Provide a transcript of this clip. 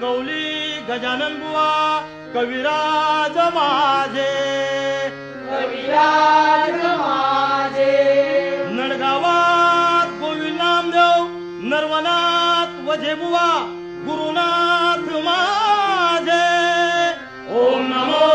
कवली गजानन बुवा कविराज माझे। कविराज माझे। नडगावात गोविंद नामदेव नर्वनाथ वजे बुवा गुरुनाथ माझे। ओम नमो